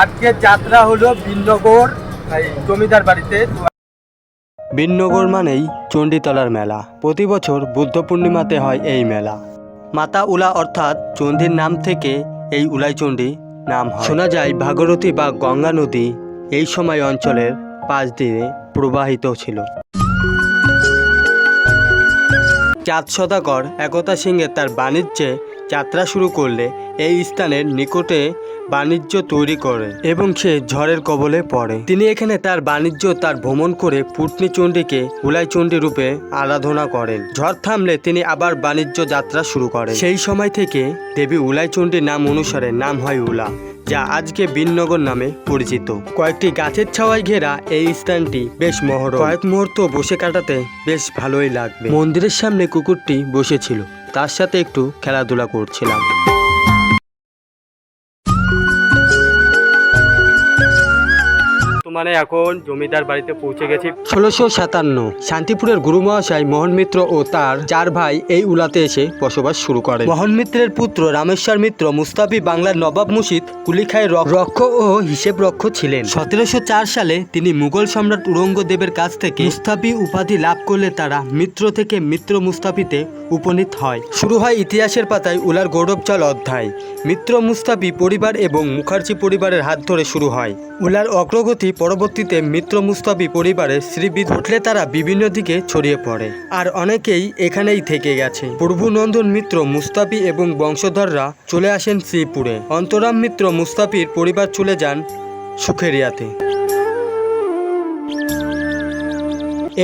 আজকের যাত্রা হলো বিনগর এই জমিদার বাড়িতে। বিনগর মানেই চণ্ডীতলার মেলা। প্রতি বছর বুদ্ধ পূর্ণিমাতে হয় এই মেলা। মাতা উলা অর্থাৎ চণ্ডীর নাম থেকে এই উলাইচণ্ডী নাম শোনা যায় ভাগরথী বা গঙ্গা নদী এই সময় অঞ্চলের পাশ দিনে প্রবাহিত ছিল। চাঁদ সদাগর, একতা সিংহে তার বাণিজ্যে যাত্রা শুরু করলে এই স্থানের নিকটে বাণিজ্য তৈরি করে এবং সে ঝড়ের কবলে পড়ে। তিনি এখানে তার বাণিজ্য, তার ভ্রমণ করে পুটনি চণ্ডীকে উলাইচণ্ডী রূপে আরাধনা করেন। ঝড় থামলে তিনি আবার বাণিজ্য যাত্রা শুরু করেন। সেই সময় থেকে দেবী উলাইচণ্ডীর নাম অনুসারে নাম হয় উলা, যা আজকে বিননগর নামে পরিচিত। কয়েকটি গাছের ছাওয়ায় ঘেরা এই স্থানটি বেশ মহর কয়েক মুহূর্ত বসে কাটাতে বেশ ভালোই লাগবে। মন্দিরের সামনে কুকুরটি বসেছিল, তার সাথে একটু খেলাধুলা করছিলাম। মানে এখন জমিদার বাড়িতে পৌঁছে গেছি। ষোলোশো সাতান্ন শান্তিপুরের গুরু মহাশয় মোহন মিত্র ও তার চার ভাই এই উলাতে এসে বসবাস শুরু করে মোহন মিত্রের পুত্র রামেশ্বর মিত্র মুস্তাফি বাংলার নবাব মুর্শিদ কুলিখায় রক্ষ ও হিসেব রক্ষ ছিলেন। সতেরোশো চার সালে তিনি মুঘল সম্রাট উরঙ্গদেবের কাছ থেকে মুস্তাফি উপাধি লাভ করলে তারা মিত্র থেকে মিত্র মুস্তাফিতে উপনীত হয়। শুরু হয় ইতিহাসের পাতায় উলার গৌরবচল অধ্যায়। মিত্র মুস্তাফি পরিবার এবং মুখার্জি পরিবারের হাত ধরে শুরু হয়। উলার অগ্রগতি পরবর্তীতে মিত্র মুস্তাফি পরিবারের শ্রীবিদ ঘটলে তারা বিভিন্ন দিকে ছড়িয়ে পড়ে। আর অনেকেই এখানেই থেকে গেছে। প্রভুনন্দন মিত্র মুস্তাফি এবং বংশধররা চলে আসেন শ্রীপুরে। অন্তরাম মিত্র মুস্তাফির পরিবার চলে যান সুখেরিয়াতে।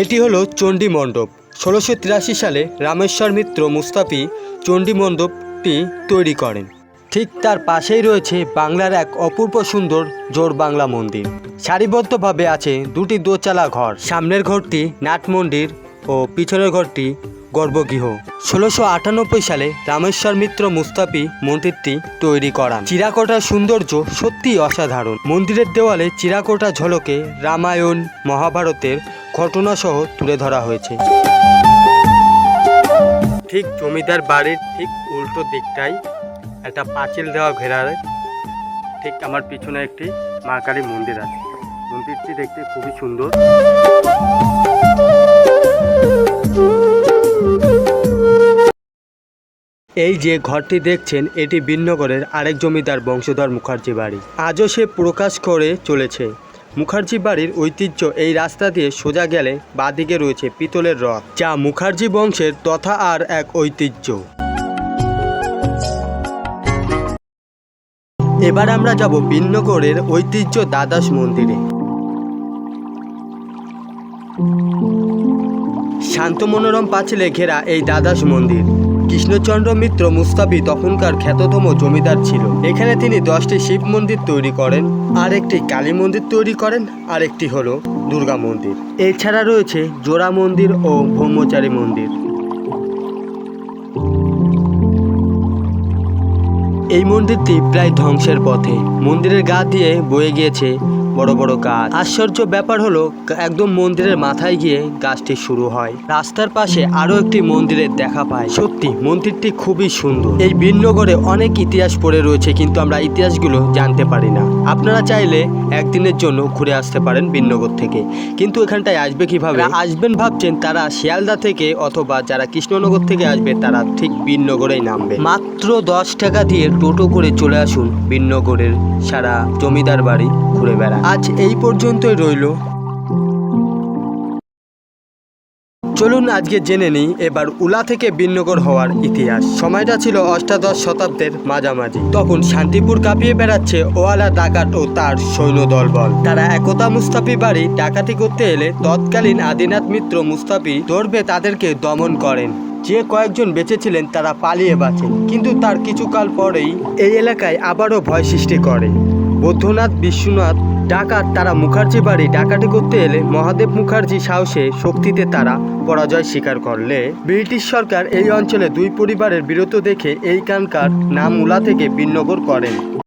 এটি হলো চণ্ডী মণ্ডপ। ষোলোশো সালে রামেশ্বর মিত্র মুস্তাফি চণ্ডী মণ্ডপটি তৈরি করেন। ঠিক তার পাশেই রয়েছে বাংলার এক অপূর্ব সুন্দর জোর বাংলা মন্দির। সারিবদ্ধভাবে আছে দুটি দোচালা ঘর। সামনের ঘরটি নাট মন্দির ও পিছনের ঘরটি গর্ভগৃহ। ষোলোশো আটানব্বই সালে রামেশ্বর মিত্র মুস্তাফি মন্দিরটি তৈরি করান। চিরাকোটার সৌন্দর্য সত্যিই অসাধারণ। মন্দিরের দেওয়ালে চিরাকোটা ঝলকে রামায়ণ, মহাভারতের ঘটনাসহ তুলে ধরা হয়েছে। ঠিক জমিদার বাড়ির ঠিক উল্টো দিকটাই একটা পাঁচিল দেওয়া ঘেরা ঠিক আমার পিছনে একটি মা কালী মন্দির আছে। মন্দিরটি দেখতে খুবই সুন্দর। এই যে ঘরটি দেখছেন, এটি বিন্নগরের আরেক জমিদার বংশধর মুখার্জি বাড়ি। আজও সে প্রকাশ করে চলেছে। মুখার্জি বাড়ির ঐতিহ্য এই রাস্তা দিয়ে সোজা গেলে বাদিকে রয়েছে পিতলের রথ, যা মুখার্জি বংশের তথা আর এক ঐতিহ্য। এবার আমরা যাব বিন্নগরের ঐতিহ্য দ্বাদশ মন্দিরে। শান্ত মনোরম পাঁচিলে ঘেরা এই দ্বাদশ মন্দির। কৃষ্ণচন্দ্র মিত্র মুস্তাফি তখনকার খ্যাততম জমিদার ছিল। এখানে তিনি দশটি শিব মন্দির তৈরি করেন। আর একটি কালী মন্দির তৈরি করেন আর একটি হলো দুর্গা মন্দির। এছাড়া রয়েছে জোড়া মন্দির ও ব্রহ্মচারী মন্দির। এই মন্দিরটি প্রায় ধ্বংসের পথে। মন্দিরের গা দিয়ে বয়ে গিয়েছে বড় বড় গাছ। আশ্চর্য ব্যাপার হলো, একদম মন্দিরের মাথায় গিয়ে গাছটি শুরু হয়। রাস্তার পাশে আরও একটি মন্দিরের দেখা পায় সত্যি, মন্দিরটি খুবই সুন্দর। এই বিন্নগরে অনেক ইতিহাস পড়ে রয়েছে, কিন্তু আমরা ইতিহাসগুলো জানতে পারি না। আপনারা চাইলে একদিনের জন্য ঘুরে আসতে পারেন বিন্নগর থেকে। কিন্তু এখানটায় আসবে কীভাবে? আসবেন ভাবছেন তারা শিয়ালদা থেকে অথবা যারা কৃষ্ণনগর থেকে আসবে, তারা ঠিক বিন্নগরেই নামবে। মাত্র দশ টাকা দিয়ে টোটো করে চলে আসুন বিন্নগরের সারা জমিদার বাড়ি ঘুরে বেড়া আজ এই পর্যন্তই রইল। চলুন আজকে জেনে নিই, এবার উলা থেকে বিন্নগর হওয়ার ইতিহাস। সময়টা ছিল অষ্টাদশ শতাব্দের মাঝামাঝি। তখন শান্তিপুর কাঁপিয়ে বেড়াচ্ছে ওয়ালা ডাকাত ও তার সৈন্য দলবল তারা একতা মুস্তাফি বাড়ি ডাকাতি করতে এলে তৎকালীন আদিনাথ মিত্র মুস্তাফি দৌড়বে তাদেরকে দমন করেন। যে কয়েকজন বেঁচেছিলেন তারা পালিয়ে বাঁচেন কিন্তু তার কিছুকাল পরেই এই এলাকায় আবারও ভয় সৃষ্টি করে। বৌদ্ধনাথ বিশ্বনাথ ডাকাত তারা মুখার্জি বাড়ি ডাকাতি করতে এলে মহাদেব মুখার্জি সাহসে শক্তিতে তারা পরাজয় স্বীকার করলে। ব্রিটিশ সরকার এই অঞ্চলে দুই পরিবারের বিরত দেখে এই কানকার নাম উলা থেকে বিন্নগর করেন।